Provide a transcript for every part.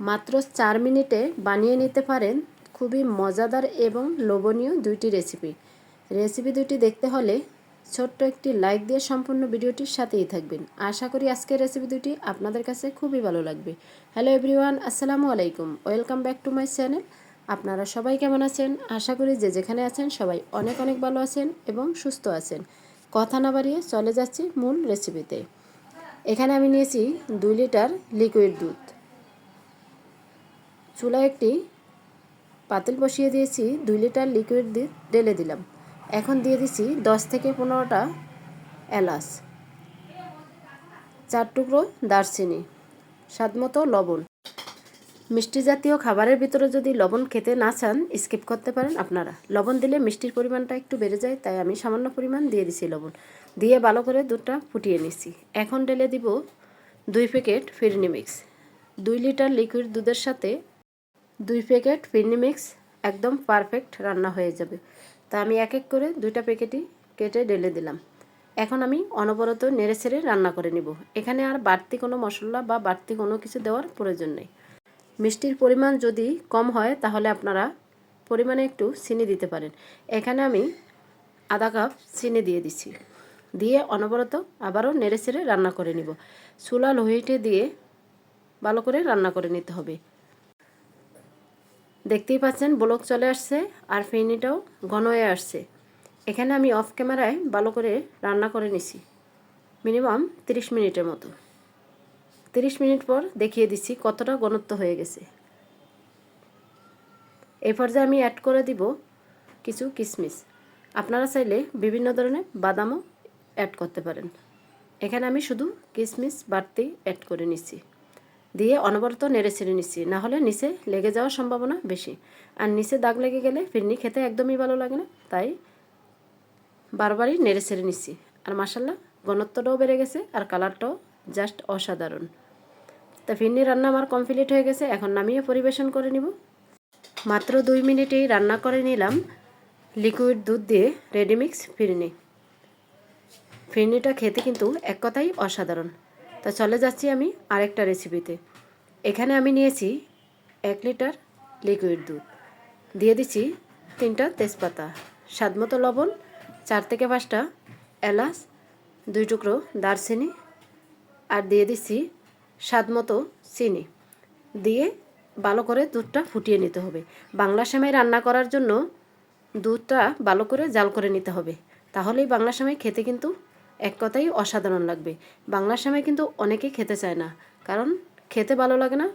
মাত্র চার মিনিটে বানিয়ে নিতে পারেন খুবই মজাদার এবং লোভনীয় দুইটি রেসিপি। রেসিপি দুইটি দেখতে হলে ছোট্ট একটি লাইক দিয়ে সম্পূর্ণ ভিডিওটির সাথেই থাকবেন। আশা করি আজকের রেসিপি দুটি আপনাদের কাছে খুবই ভালো লাগবে। হ্যালো এভরিওয়ান, আসসালামু আলাইকুম। Welcome back to my channel. আপনারা সবাই কেমন আছেন? আশা করি যে যেখানে আছেন সবাই অনেক অনেক ভালো আছেন এবং সুস্থ আছেন। কথা না বাড়িয়ে চলে যাচ্ছি মূল রেসিপিতে। এখানে আমি নিয়েছি দুই লিটার লিকুইড দুধ। চুলায় একটি পাতিল বসিয়ে দিয়েছি, দুই লিটার লিকুইড দিয়ে ঢেলে দিলাম। এখন দিয়ে দিছি দশ থেকে পনেরোটা এলাচ, চার টুকরো দারচিনি স্বাদমতো লবণ। মিষ্টি জাতীয় খাবারের ভিতরে যদি লবণ খেতে না চান স্কিপ করতে পারেন আপনারা। লবণ দিলে মিষ্টির পরিমাণটা একটু বেড়ে যায়, তাই আমি সামান্য পরিমাণ দিয়ে দিছি লবণ। দিয়ে ভালো করে দুধটা ফুটিয়ে নিছি। এখন ঢেলে দিব দুই প্যাকেট ফিরনি মিক্স। দুই লিটার লিকুইড দুধের সাথে দুই প্যাকেট ফিরনি মিক্স, একদম পারফেক্ট রান্না হয়ে যাবে। তা আমি এক এক করে দুইটা প্যাকেটই কেটে ঢেলে দিলাম। এখন আমি অনবরত নেড়ে ছেড়ে রান্না করে নিব। এখানে আর বাড়তি কোনো মশলা বা বাড়তি কোনো কিছু দেওয়ার প্রয়োজন নেই। মিষ্টির পরিমাণ যদি কম হয়, তাহলে আপনারা পরিমাণে একটু চিনি দিতে পারেন। এখানে আমি আধা কাপ চিনি দিয়ে দিচ্ছি। দিয়ে অনবরত আবারও নেড়ে ছেড়ে রান্না করে নিব। চুলা লোহিটে দিয়ে ভালো করে রান্না করে নিতে হবে। দেখতেই পাচ্ছেন, ব্লক চলে আসছে আর ফেনিটাও ঘন হয়ে আসছে। এখানে আমি অফ ক্যামেরায় ভালো করে রান্না করে নিছি। মিনিমাম তিরিশ মিনিটের মতো। তিরিশ মিনিট পর দেখিয়ে দিচ্ছি কতটা ঘনত্ব হয়ে গেছে। এই পর্যায়ে আমি অ্যাড করে দিব কিছু কিশমিশ আপনারা চাইলে বিভিন্ন ধরনের বাদামও অ্যাড করতে পারেন। এখানে আমি শুধু কিশমিশ বাড়তি অ্যাড করে নিচ্ছি। দিয়ে অনবরত নেড়ে ছেড়ে নিচ্ছি। নাহলে নিচে লেগে যাওয়ার সম্ভাবনা বেশি। আর নিচে দাগ লেগে গেলে ফিরনি খেতে একদমই ভালো লাগে না, তাই বারবারই নেড়ে ছেড়ে নিচ্ছি। আর মাসাল্লাহ ঘনত্বটাও বেড়ে গেছে আর কালারটাও জাস্ট অসাধারণ। তা ফিরনি রান্না আমার কমপ্লিট হয়ে গেছে, এখন নামিয়ে পরিবেশন করে নিব। মাত্র দুই মিনিটেই রান্না করে নিলাম লিকুইড দুধ দিয়ে রেডিমিক্স ফিরনি। ফিরনিটা খেতে কিন্তু এক কথাই অসাধারণ। তা চলে যাচ্ছি আমি আরেকটা রেসিপিতে এখানে আমি নিয়েছি এক লিটার লিকুইড দুধ। দিয়ে দিচ্ছি তিনটা তেজপাতা, স্বাদমতো লবণ, চার থেকে পাঁচটা এলাচ, দুই টুকরো দারচিনি আর দিয়ে দিচ্ছি স্বাদমতো চিনি। দিয়ে ভালো করে দুধটা ফুটিয়ে নিতে হবে। বাংলা সেমাই রান্না করার জন্য দুধটা ভালো করে জাল করে নিতে হবে। তাহলেই বাংলা সেমাই খেতে কিন্তু এক কথাই অসাধারণ লাগবে। বাংলার সেমাই কিন্তু অনেকেই খেতে চায় না, কারণ খেতে ভালো লাগে না,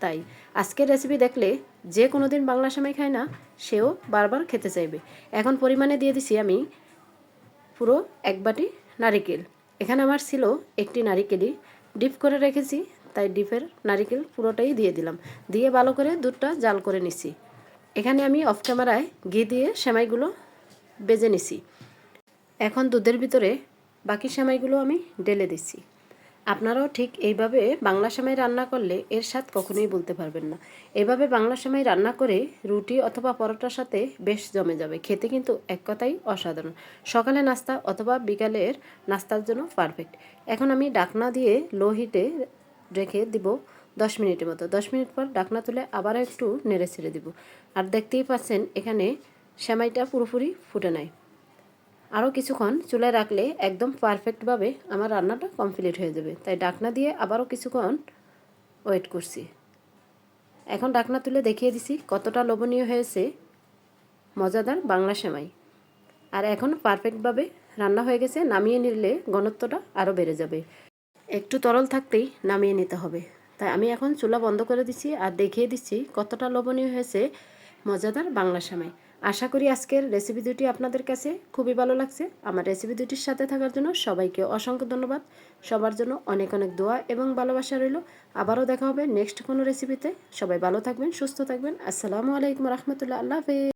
তাই। আজকের রেসিপি দেখলে যে কোনো দিন বাংলা সেমাই খায় না, সেও বারবার খেতে চাইবে। এখন পরিমাণে দিয়ে দিছি আমি পুরো এক বাটি নারিকেল। এখানে আমার ছিল একটি নারিকেলই। ডিপ করে রেখেছি, তাই ডিপের নারিকেল পুরোটাই দিয়ে দিলাম। দিয়ে ভালো করে দুধটা জাল করে নিছি। এখানে আমি অফ ক্যামেরায় ঘি দিয়ে সেমাইগুলো বেজে নিছি। এখন দুধের ভিতরে বাকি সেমাইগুলো আমি ঢেলে দিচ্ছি। আপনারাও ঠিক এইভাবে বাংলা সেমাই রান্না করলে এর স্বাদ কখনোই বলতে পারবেন না। এভাবে বাংলা সেমাই রান্না করে রুটি অথবা পরোটার সাথে বেশ জমে যাবে। খেতে কিন্তু এক কথাই অসাধারণ। সকালে নাস্তা অথবা বিকালের নাস্তার জন্য পারফেক্ট এখন আমি ডাকনা দিয়ে লো হিটে রেখে দিব দশ মিনিটের মতো। দশ মিনিট পর ডাকনা তুলে আবার একটু নেড়ে ছেড়ে দিব। আর দেখতেই পাচ্ছেন এখানে সেমাইটা পুরোপুরি ফুটে নেয় আরও কিছুক্ষণ চুলায় রাখলে একদম পারফেক্টভাবে আমার রান্নাটা কমপ্লিট হয়ে যাবে। তাই ডাকনা দিয়ে আবারও কিছুক্ষণ ওয়েট করছি। এখন ডাকনা তুলে দেখিয়ে দিছি কতটা লোভনীয় হয়েছে মজাদার বাংলা সেমাই। আর এখন পারফেক্টভাবে রান্না হয়ে গেছে, নামিয়ে নিলে ঘনত্বটা আরও বেড়ে যাবে। একটু তরল থাকতেই নামিয়ে নিতে হবে। তাই আমি এখন চুলা বন্ধ করে দিচ্ছি আর দেখিয়ে দিচ্ছি কতটা লোভনীয় হয়েছে মজাদার বাংলা সেমাই। আশা করি আজকের রেসিপি দুটি আপনাদের কাছে খুবই ভালো লাগছে। আমার রেসিপি দুটির সাথে থাকার জন্য সবাইকে অসংখ্য ধন্যবাদ। সবার জন্য অনেক অনেক দোয়া এবং ভালোবাসা রইল। আবারও দেখা হবে নেক্সট কোনো রেসিপিতে সবাই ভালো থাকবেন, সুস্থ থাকবেন। আসসালামু আলাইকুম রহমতুল্লাহ। আল্লাহ